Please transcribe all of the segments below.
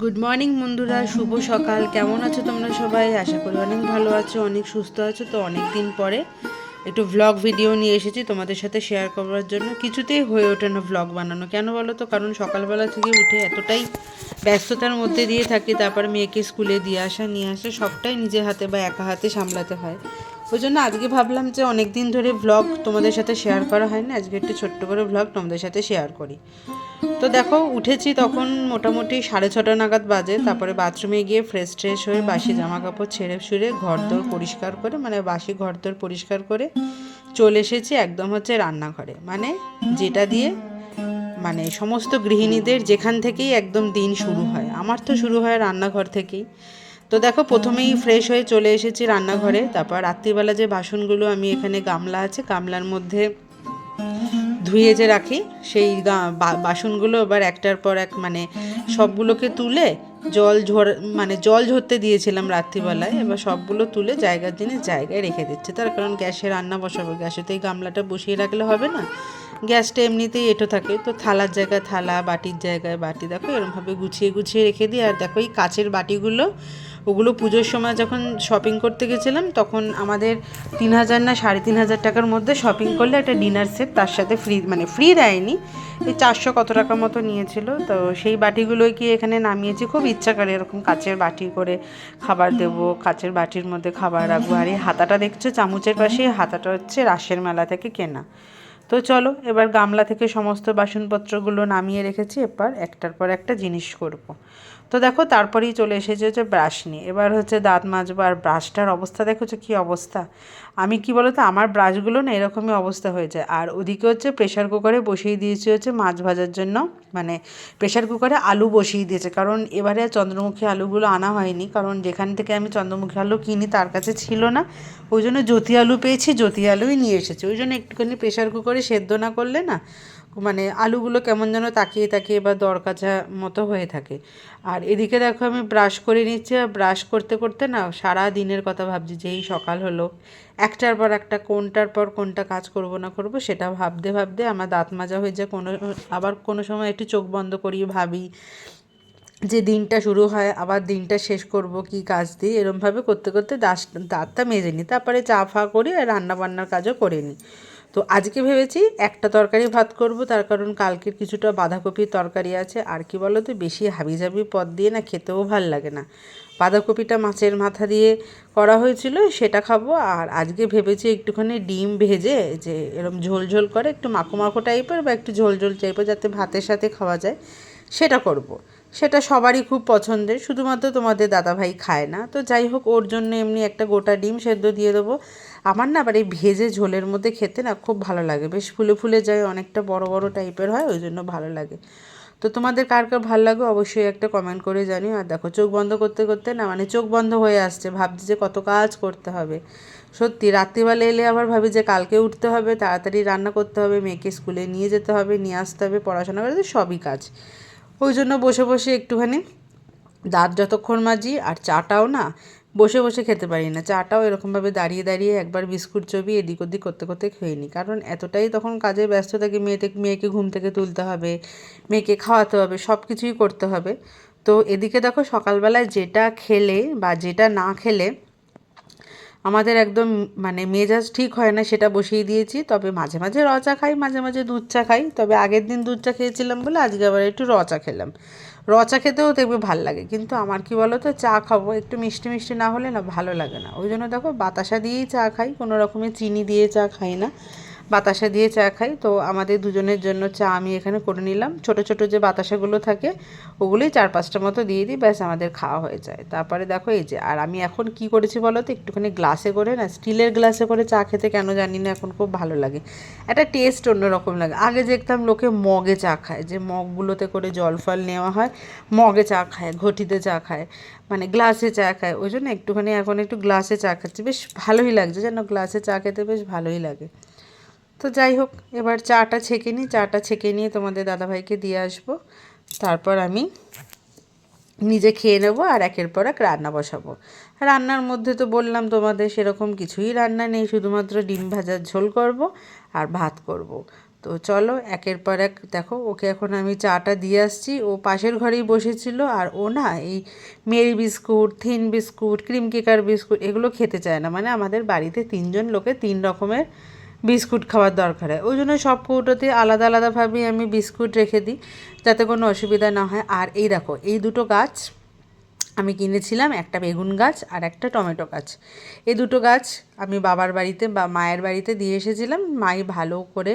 Good morning বন্ধুরা। শুভ সকাল। কেমন আছো তোমরা সবাই? আশা করি অনেক ভালো আছো, অনেক সুস্থ আছো। তো অনেক দিন পরে একটু ভ্লগ ভিডিও নিয়ে এসেছি তোমাদের সাথে শেয়ার করার জন্য। কিছুতেই হয়ে ওঠে না ভ্লগ বানানো। কেন বলো তো? কারণ সকালবেলা থেকে উঠে এতটাই ব্যস্ততার মধ্যে দিয়ে থাকি, তারপর মেয়েকে স্কুলে দিয়ে আসা, নিয়ে আসা, সবটাই নিজের হাতে বা একা হাতে সামলাতে হয়। ওই জন্য আজকে ভাবলাম যে অনেক দিন ধরে ভ্লগ তোমাদের সাথে শেয়ার করা হয় না আজকে একটু ছোট্ট করে ভ্লগ তোমাদের সাথে শেয়ার করি। তো দেখো, উঠেছি তখন মোটামুটি সাড়ে ছটা নাগাদ বাজে। তারপরে বাথরুমে গিয়ে ফ্রেশ ট্রেশ হয়ে বাসি জামা কাপড় ছেড়ে ছুড়ে ঘরদোর পরিষ্কার করে মানে বাসি ঘর ঘরদোর পরিষ্কার করে চলে এসেছি একদম হচ্ছে রান্নাঘরে। মানে যেটা দিয়ে মানে সমস্ত গৃহিণীদের যেখান থেকেই একদম দিন শুরু হয়। আমার তো শুরু হয় রান্নাঘর থেকেই। তো দেখো, প্রথমেই ফ্রেশ হয়ে চলে এসেছি রান্নাঘরে। তারপর রাত্রিবেলা যে বাসনগুলো আমি এখানে গামলা আছে, গামলার মধ্যে ধুয়ে যে রাখি। সেই বাসনগুলো এবার একটার পর এক মানে সবগুলোকে তুলে জল ঝর মানে জল ঝরতে দিয়েছিলাম রাত্রিবেলায়। এবার সবগুলো তুলে জায়গার জিনিস জায়গায় রেখে দিচ্ছে। তার কারণ গ্যাসে রান্না বসাবো, গ্যাসে তো এই গামলাটা বসিয়ে রাখলে হবে না। গ্যাসটা এমনিতেই এঁটো থাকে। তো থালার জায়গায় থালা, বাটির জায়গায় বাটি। দেখো, এরমভাবে গুছিয়ে গুছিয়ে রেখে দিই। আর দেখো, এই কাচের বাটিগুলো ওগুলো পুজোর সময় যখন শপিং করতে গেছিলাম, তখন আমাদের তিন হাজার না সাড়ে তিন হাজার টাকার মধ্যে শপিং করলে একটা ডিনার সেট তার সাথে ফ্রি মানে ফ্রি দেয়নি। এই চারশো কত টাকা মতো নিয়েছিল। তো সেই বাটিগুলোই কি এখানে নামিয়েছি? খুব ইচ্ছা করে এরকম কাচের বাটি করে খাবার দেবো, কাচের বাটির মধ্যে খাবার রাখব। আর এই হাতাটা দেখছ, চামচের পাশে হাতাটা হচ্ছে রাসের মেলা থেকে কেনা। তো চলো, এবার গামলা থেকে সমস্ত বাসনপত্রগুলো নামিয়ে রেখেছি। এবার একটার পর একটা জিনিস করব। তো দেখো তারপরেই চলে এসেছে হচ্ছে ব্রাশ নিয়ে। এবার হচ্ছে দাঁত মাজবো আর ব্রাশটার অবস্থা দেখেছ কী অবস্থা। আমি কি বলো তো আমার ব্রাশগুলো না এরকমই অবস্থা হয়ে যায়। আর ওদিকে হচ্ছে প্রেশার কুকারে বসিয়ে দিয়েছি হচ্ছে মাছ ভাজার জন্য। মানে প্রেশার কুকারে আলু বসিয়ে দিয়েছে। কারণ এবারে চন্দ্রমুখী আলুগুলো আনা হয়নি। কারণ যেখান থেকে আমি চন্দ্রমুখী আলু কিনি তার কাছে ছিল না। ওই জন্য জ্যোতি আলু পেয়েছি, জ্যোতি আলুই নিয়ে এসেছি। ওই জন্য একটুখানি প্রেশার কুকারে সেদ্ধ না করলে না মানে আলুগুলো কেমন যেন তাকিয়ে তাকিয়ে বা দরকাচা মতো হয়ে থাকে। আর এদিকে দেখো আমি ব্রাশ করে নিচ্ছি আর ব্রাশ করতে করতে না সারা দিনের কথা ভাবছি যেই সকাল হলো, একটার পর একটা কোনটার পর কোনটা কাজ করব না করব সেটা ভাবতে ভাবতে আমার দাঁত মাজা হয়ে যায়, কোনো, আবার কোনো সময় একটু চোখ বন্ধ করি ভাবি যে দিনটা শুরু হয়, আবার দিনটা শেষ করব কি কাজ দিয়ে, এরমভাবে করতে করতে দাস, দাঁতটা মেজে নিই। তারপরে চা ফা করি আর রান্না বান্নার কাজও করে নিই। তো আজকে ভেবেছি একটা তরকারি ভাত করব, তার কারণ কালকের কিছুটা বাঁধাকপির তরকারি আছে। আর কি বলো তো বেশি হাবিজাবি পদ দিয়ে না খেতেও ভালো লাগে না। বাঁধাকপিটা মাছের মাথা দিয়ে করা হয়েছিল, সেটা খাব। আর আজকে ভেবেছি একটুখানি ডিম ভেজে, যে এরকম ঝোল ঝোল করে, একটু মাখো মাখো টাইপের বা একটু ঝোল ঝোল টাইপের যাতে ভাতের সাথে খাওয়া যায়, সেটা করব। সেটা সবারই খুব পছন্দের, শুধুমাত্র তোমাদের দাদাভাই খায় না। তো যাই হোক, ওর জন্য এমনি একটা গোটা ডিম সেদ্ধ দিয়ে দেবো। আমার না আবার এই ভেজে ঝোলের মধ্যে খেতে না খুব ভালো লাগে। বেশ ফুলে ফুলে যায়, অনেকটা বড় বড় টাইপের হয়, ওই জন্য ভালো লাগে। তো তোমাদের কার কার ভালো লাগে অবশ্যই একটা কমেন্ট করে জানিও। আর দেখো, চোখ বন্ধ করতে করতে না মানে চোখ বন্ধ হয়ে আসছে, ভাবছি যে কত কাজ করতে হবে। সত্যি, রাত্রিবেলা এলে আবার ভাবি যে কালকে উঠতে হবে, তাড়াতাড়ি রান্না করতে হবে, মেয়েকে স্কুলে নিয়ে যেতে হবে, নিয়ে আসতে হবে, পড়াশোনা করতে সবই কাজ। ওই জন্য বসে বসে একটুখানি দাঁত যতক্ষণ মাজি, আর চাটাও না বসে বসে খেতে পারি না। চাটাও এরকমভাবে দাঁড়িয়ে দাঁড়িয়ে একবার বিস্কুট চবি এদিক ওদিক করতে করতে খেয়ে নিই। কারণ এতটাই তখন কাজে ব্যস্ত থাকি, মেয়েতে, মেয়েকে ঘুম থেকে তুলতে হবে, মেয়েকে খাওয়াতে হবে সব কিছুই করতে হবে। তো এদিকে দেখো সকালবেলায় যেটা খেলে বা যেটা না খেলে আমাদের একদম মানে মেজাজ ঠিক হয় না, সেটা বসিয়ে দিয়েছি। তবে মাঝে মাঝে র চা খাই, মাঝে মাঝে দুধ চা খাই। তবে আগের দিন দুধ চা খেয়েছিলাম বলে আজকে আবার একটু র চা খেলাম। র চা খেতেও দেখবে ভালো লাগে। কিন্তু আমার কি বলো তো চা খাব, একটু মিষ্টি মিষ্টি না হলে না ভালো লাগে না। ওই জন্য দেখো বাতাসা দিয়েই চা খাই, কোনো রকমের চিনি দিয়ে চা খাই না। বাতাসা দিয়ে চা খাই। তো আমাদের দুজনের জন্য চা আমি এখানে করে নিলাম। ছোট ছোট যে বাতাসাগুলো থাকে ওগুলোই চার পাঁচটা মতো দিয়ে দিই, ব্যাস আমাদের খাওয়া হয়ে যায়। তারপরে দেখো এই যে, আর আমি এখন কি করেছি বলো তো, একটুখানি গ্লাসে করে না, স্টিলের গ্লাসে করে চা খেতে কেন জানি না, এখন খুব ভালো লাগে। একটা টেস্ট অন্যরকম লাগে। আগে দেখতাম লোকে মগে চা খায়, যে মগগুলোতে করে জল ফল নেওয়া হয়, মগে চা খায়, ঘটিতে চা খায় মানে গ্লাসে চা খায়। ওই জন্য একটুখানি এখন একটু গ্লাসে চা খাচ্ছি। বেশ ভালোই লাগছে, যেন গ্লাসে চা খেতে বেশ ভালোই লাগে। তো যাই হোক, এবার চাটা ছেঁকে নিই। চাটা ছেঁকে নিয়ে তোমাদের দাদাভাইকে দিয়ে আসব। তারপর আমি নিজে খেয়ে নেব আর একের পর এক রান্না বসাবো। রান্নার মধ্যে তো বললাম তোমাদের সেরকম কিছুই রান্না নেই, শুধুমাত্র ডিম ভাজার ঝোল করব আর ভাত করব। তো চলো, একের পর এক, দেখো, ওকে এখন আমি চাটা দিয়ে আসছি। ও পাশের ঘরেই বসেছিল আর ও না এই Marie biscuit, thin biscuit, cream কেকার biscuit এগুলো খেতে চায় না। মানে আমাদের বাড়িতে তিনজন লোকে তিন রকমের বিস্কুট খাওয়ার দরকার হয়। ওই জন্য সব কৌটোতে আলাদা আলাদাভাবেই আমি বিস্কুট রেখে দিই, যাতে কোনো অসুবিধা না হয়। আর এই দেখো, এই দুটো গাছ আমি কিনেছিলাম, একটা বেগুন গাছ আর একটা টমেটো গাছ। এই দুটো গাছ আমি বাবার বাড়িতে বা মায়ের বাড়িতে দিয়ে এসেছিলাম। মাই ভালো করে,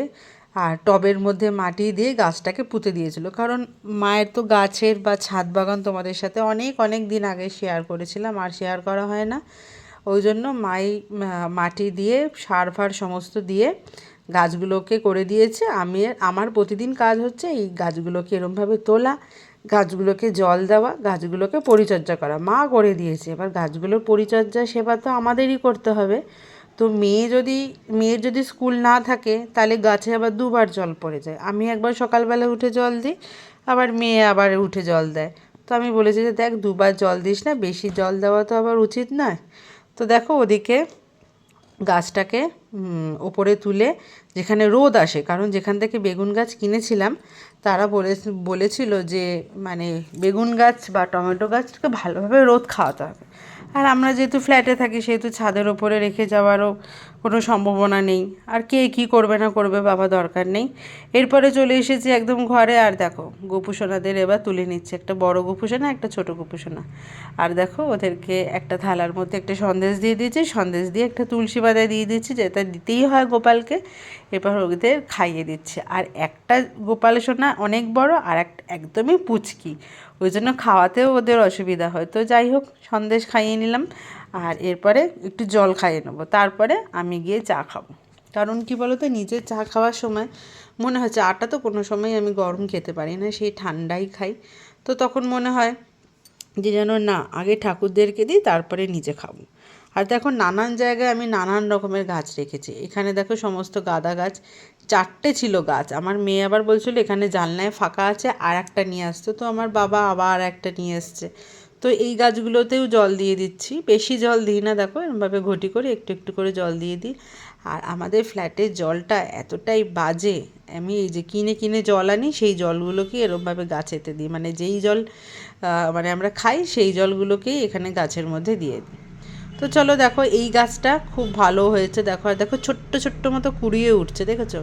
আর টবের মধ্যে মাটি দিয়ে গাছটাকে পুঁতে দিয়েছিল। কারণ মায়ের তো গাছের বা ছাদ বাগান তোমাদের সাথে অনেক অনেক দিন আগে শেয়ার করেছিলাম। আর শেয়ার করা হয় না। ওই জন্য মাই মাটি দিয়ে, সার ফার সমস্ত দিয়ে গাছগুলোকে করে দিয়েছে। আমি আমার প্রতিদিন কাজ হচ্ছে এই গাছগুলোকে এরমভাবে তোলা, গাছগুলোকে জল দেওয়া, গাছগুলোকে পরিচর্যা করা। মা করে দিয়েছে। এবার গাছগুলোর পরিচর্যা, সেবা তো আমাদেরই করতে হবে। তো মেয়ে যদি, মেয়ের যদি স্কুল না থাকে, তাহলে গাছে আবার দুবার জল পড়ে যায়। আমি একবার সকালবেলা উঠে জল দিই, আবার মেয়ে আবার উঠে জল দেয়। তো আমি বলেছি যে দেখ, দুবার জল দিস না, বেশি জল দেওয়া তো আবার উচিত নয়। তো দেখো ওদিকে গাছটাকে ওপরে তুলে যেখানে রোদ আসে, কারণ যেখান থেকে বেগুন গাছ কিনেছিলাম, তারা বলে, বলেছিল যে মানে বেগুন গাছ বা টমেটো গাছকে ভালোভাবে রোদ খাওয়াতে হবে। আর আমরা যেহেতু ফ্ল্যাটে থাকি, সেহেতু ছাদের ওপরে রেখে যাওয়ারও কোনো সম্ভাবনা নেই। আর কে কী করবে না করবে বাবা দরকার নেই। এরপরে চলে এসেছি একদম ঘরে, আর দেখো গোপুসোনাদের এবার তুলে নিচ্ছে। একটা বড় গোপুসোনা একটা ছোট গোপুসোনা আর দেখো, ওদেরকে একটা থালার মধ্যে একটা সন্দেশ দিয়ে দিয়েছি, সন্দেশ দিয়ে একটা তুলসী পাতা দিয়ে দিচ্ছি যেটা দিতেই হয় গোপালকে। এরপর ওদের খাইয়ে দিচ্ছে। আর একটা গোপাল সোনা অনেক বড়, আর এক, একদমই পুচকি। ওই জন্য খাওয়াতেও ওদের অসুবিধা হয়। তো যাই হোক, সন্দেশ খাইয়ে নিলাম আর এরপরে একটু জল খাইয়ে নেব। তারপরে আমি গিয়ে চা খাব। কারণ কি বলো তো নিজে চা খাওয়ার সময় মনে হয় চাটা তো কোনো সময় আমি গরম খেতে পারি না, সেই ঠান্ডাই খাই। তো তখন মনে হয় যে যেন না, আগে ঠাকুরদেরকে দিই, তারপরে নিজে খাব। আর দেখো, নানান জায়গায় আমি নানান রকমের গাছ রেখেছি। এখানে দেখো, সমস্ত গাঁদা গাছ চারটে ছিল গাছ। আমার মেয়ে আবার বলছিল, এখানে জানলায় ফাঁকা আছে আর একটা নিয়ে আসতো। তো আমার বাবা আবার একটা নিয়ে এসছে। তো এই গাছগুলোতেও জল দিয়ে দিচ্ছি। বেশি জল দিই না, দেখো, এরমভাবে ঘটি করে একটু একটু করে জল দিয়ে দিই। আর আমাদের ফ্ল্যাটের জলটা এতটাই বাজে, আমি এই যে কিনে কিনে জল আনি, সেই জলগুলোকে এরমভাবে গাছেতে দিই। মানে যেই জল মানে আমরা খাই, সেই জলগুলোকেই এখানে গাছের মধ্যে দিয়ে দিই। তো চলো দেখো, এই গাছটা খুব ভালো হয়েছে, দেখো, আর দেখো ছোট্ট ছোট্ট মতো কুড়িয়ে উঠছে, দেখেছ?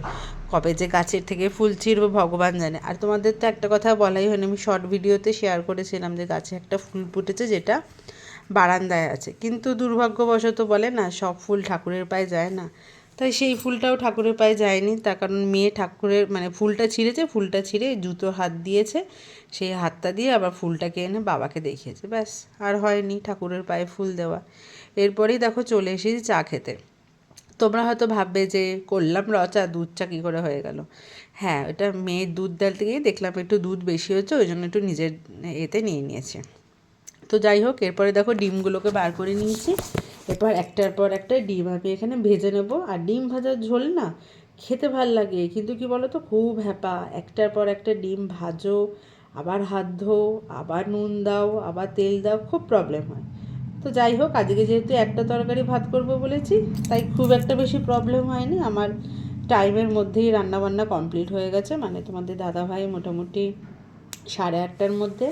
কবে যে গাছের থেকে ফুল ছিঁড়বে ভগবান জানে। আর তোমাদের তো একটা কথা বলাই হয়নি, আমি শর্ট ভিডিওতে শেয়ার করেছিলাম যে গাছে একটা ফুল ফুটেছে যেটা বারান্দায় আছে। কিন্তু দুর্ভাগ্যবশত বলে না, সব ফুল ঠাকুরের পায়ে যায় না। তাই সেই ফুলটাও ঠাকুরের পায়ে যায়নি। তার কারণ মেয়ে ঠাকুরের মানে ফুলটা ছিঁড়েছে, ফুলটা ছিঁড়ে জুতো হাত দিয়েছে। সেই হাতটা দিয়ে আবার ফুলটাকে এনে বাবাকে দেখিয়েছে। ব্যাস, আর হয়নি ঠাকুরের পায়ে ফুল দেওয়া। এরপরেই দেখো চলে এসেছি চা খেতে। তোমরা হয়তো ভাববে যে, করলাম রচা, দুধ চা কী করে হয়ে গেল? হ্যাঁ এটা মেয়ের দুধ ডালতে গিয়ে দেখলাম, একটু দুধ বেশি হচ্ছে ওই জন্য একটু নিজের এতে নিয়ে নিয়েছে। তো যাই হোক, এরপরে দেখো ডিমগুলোকে বার করে নিয়েছি। এরপর একটার পর একটা ডিম আমি এখানে ভেজে নেব। আর ডিম ভাজার ঝোল না খেতে ভালো লাগে, কিন্তু কি বলো তো খুব হ্যাপা। একটার পর একটা ডিম ভাজো, আবার হাত ধো, আবার নুন দাও, আবার তেল দাও, খুব প্রবলেম হয়। তো যাই হোক, আজকে যেহেতু একটা তরকারি ভাত করব বলেছি, তাই খুব একটা বেশি প্রবলেম হয়নি। আমার টাইমের মধ্যেই রান্নাবান্না কমপ্লিট হয়ে গেছে মানে তোমাদের দাদাভাই মোটামুটি সাড়ে আটটার মধ্যে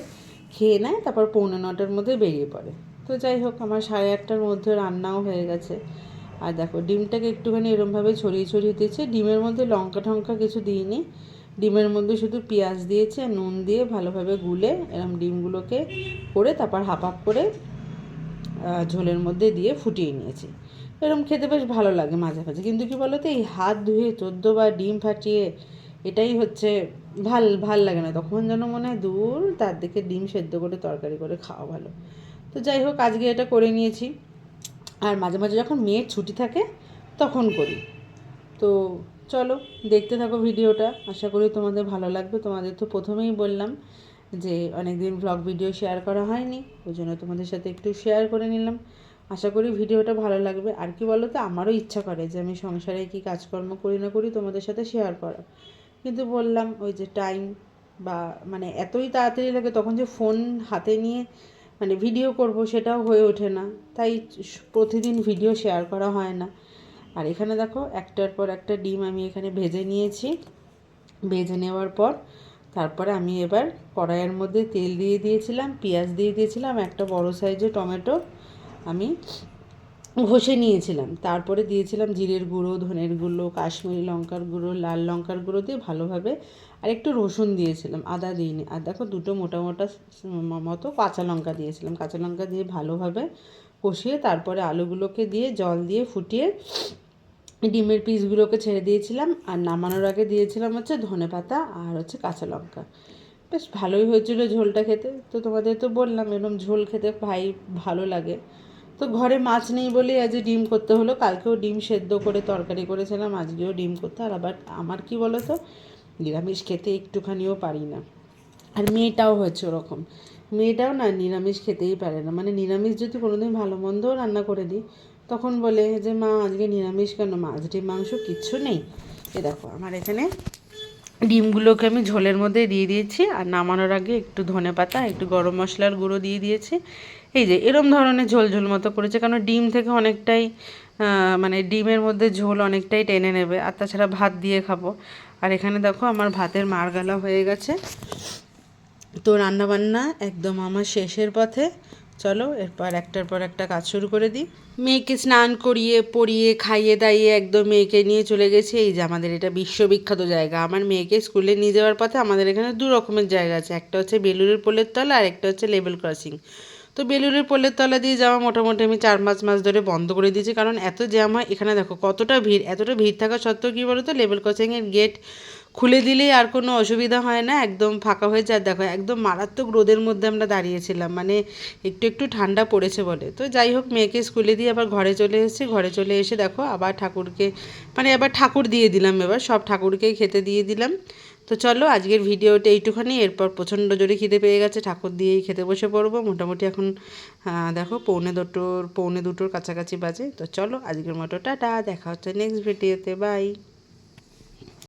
খেয়ে নেয়, তারপর পৌনে নটার মধ্যে বেরিয়ে পড়ে। তো যাই হোক, আমার সাড়ে আটটার মধ্যে রান্নাও হয়ে গেছে। আর দেখো, ডিমটাকে একটুখানি এরমভাবে ছড়িয়ে ছড়িয়ে দিয়েছে। ডিমের মধ্যে লঙ্কা টঙ্কা কিছু দিইনি। ডিমের মধ্যে শুধু পেঁয়াজ দিয়েছে নুন দিয়ে ভালোভাবে গুলে এরম ডিমগুলোকে করে তারপর হাফ হাফ করে ঝোলের মধ্যে দিয়ে ফুটিয়ে নিয়েছি। এরকম খেতে বেশ ভালো লাগে মাঝে মাঝে। কিন্তু কি বলো তো এই হাত ধুয়ে চোদ্দোবার ডিম ফাটিয়ে এটাই হচ্ছে ভালো ভালো লাগে না। তখন যেন মনে হয় দূর, তার দিকে ডিম সেদ্ধ করে, তরকারি করে খাওয়া ভালো। তো যাই হোক, আজকে এটা করে নিয়েছি। আর মাঝে মাঝে যখন মেয়ের ছুটি থাকে, তখন করি। তো চলো, দেখতে থাকো ভিডিওটা। আশা করি তোমাদের ভালো লাগবে। তোমাদের তো প্রথমেই বললাম যে অনেক দিন ব্লগ ভিডিও শেয়ার করা হয়নি, ওই জন্য তোমাদের সাথে একটু শেয়ার করে নিলাম। আশা করি ভিডিওটা ভালো লাগবে। আর কি বলো তো আমারও ইচ্ছা করে যে, আমি সংসারে কি কাজকর্ম করি না করি তোমাদের সাথে শেয়ার করা কিন্তু বললাম, ওই যে টাইম বা মানে এতই তাড়াতাড়ি লাগে, তখন যে ফোন হাতে নিয়ে মানে ভিডিও করব সেটাও হয়ে ওঠে না। তাই প্রতিদিন ভিডিও শেয়ার করা হয় না। আর এখানে দেখো, একটার পর একটা ডিম আমি এখানে ভেজে নিয়েছি। ভেজে নেওয়ার পর তারপরে আমি এবার কড়াইয়ের মধ্যে তেল দিয়ে দিয়েছিলাম, পেঁয়াজ দিয়ে দিয়েছিলাম, একটা বড় সাইজের টমেটো আমি ঘষে নিয়েছিলাম। তারপরে দিয়েছিলাম জিরের গুঁড়ো, ধনের গুঁড়ো, কাশ্মীরি লঙ্কার গুঁড়ো, লাল লঙ্কার গুঁড়ো দিয়ে ভালোভাবে আর একটু রসুন দিয়েছিলাম, আদা দিইনি। আর দেখো দুটো মোটা মোটা মতো কাঁচা লঙ্কা দিয়েছিলাম। কাঁচা লঙ্কা দিয়ে ভালোভাবে কষিয়ে তারপরে আলুগুলোকে দিয়ে জল দিয়ে ফুটিয়ে ডিমের পিসগুলোকে ছেড়ে দিয়েছিলাম। আর নামানোর আগে দিয়েছিলাম হচ্ছে ধনে পাতা আর হচ্ছে কাঁচা লঙ্কা। বেশ ভালোই হয়েছিল ঝোলটা খেতে। তো তোমাদের তো বললাম, এরকম ঝোল খেতে ভাই ভালো লাগে। তো ঘরে মাছ নেই বলেই আজ ডিম করতে হলো। কালকেও ডিম সেদ্ধ করে তরকারি করেছিলাম, আজকেও ডিম করতে। আর আবার, আমার কি বলো তো নিরামিষ খেতে একটুখানিও পারি না। আর মেয়েটাও হয়েছে ওরকম। মেয়েটাও না নিরামিষ খেতেই পারে না। মানে নিরামিষ যদি কোনোদিন ভালো মন্দও রান্না করে দিই, তখন বলে যে, মা, আজকে নিরামিষ কেন? মাছ ডিম মাংস কিচ্ছু নেই। এ দেখো, আমার এখানে ডিমগুলোকে আমি ঝোলের মধ্যে দিয়ে দিয়েছি। আর নামানোর আগে একটু ধনে পাতা, একটু গরম মশলার গুঁড়ো দিয়ে দিয়েছি। এই যে, এরম ধরনের ঝোল ঝোল মতো করেছে। কারণ ডিম থেকে অনেকটাই মানে ডিমের মধ্যে ঝোল অনেকটাই টেনে নেবে। আর তাছাড়া ভাত দিয়ে খাব। আর এখানে দেখো আমার ভাতের মারগালা হয়ে গেছে। তো রান্নাবান্না একদম আমার শেষের পথে। চলো, এরপর একটার পর একটা কাজ শুরু করে দিই। মেয়েকে স্নান করিয়ে পরিয়ে খাইয়ে দাইয়ে একদম মেয়েকে নিয়ে চলে গেছে। এই যে আমাদের এটা বিশ্ববিখ্যাত জায়গা। আমার মেয়েকে স্কুলে নিয়ে যাওয়ার পথে আমাদের এখানে দু রকমের জায়গা আছে। একটা হচ্ছে বেলুরের পোলের তলা আর একটা হচ্ছে লেভেল ক্রসিং। তো বেলুরের পোলের তলা দিয়ে যাওয়া মোটামুটি আমি চার পাঁচ মাস ধরে বন্ধ করে দিয়েছি। কারণ এত জ্যাম হয়, এখানে দেখো কতটা ভিড়, এতটা ভিড় থাকা সত্ত্বেও কী বলো তো লেভেল ক্রসিংয়ের গেট খুলে দিলেই আর কোনো অসুবিধা হয় না, একদম ফাঁকা হয়ে যায়। দেখো, একদম মারাত্মক রোদের মধ্যে আমরা দাঁড়িয়েছিলাম মানে একটু একটু ঠান্ডা পড়েছে বলে। তো যাই হোক, মেয়েকে স্কুলে দিয়ে আবার ঘরে চলে এসেছি। ঘরে চলে এসে দেখো আবার ঠাকুরকে মানে আবার ঠাকুর দিয়ে দিলাম এবার, সব ঠাকুরকেই খেতে দিয়ে দিলাম। তো চলো, আজকের ভিডিওটা এইটুখানি। এরপর প্রচণ্ড জোরে খিদে পেয়ে গেছে, ঠাকুর দিয়েই খেতে বসে পড়ব। মোটামুটি এখন দেখো, পৌনে দুটোর পৌনে দুটোর কাছাকাছি বাজে। তো চলো, আজকের মতো, টাটা, দেখা হচ্ছে নেক্সট ভিডিওতে বাই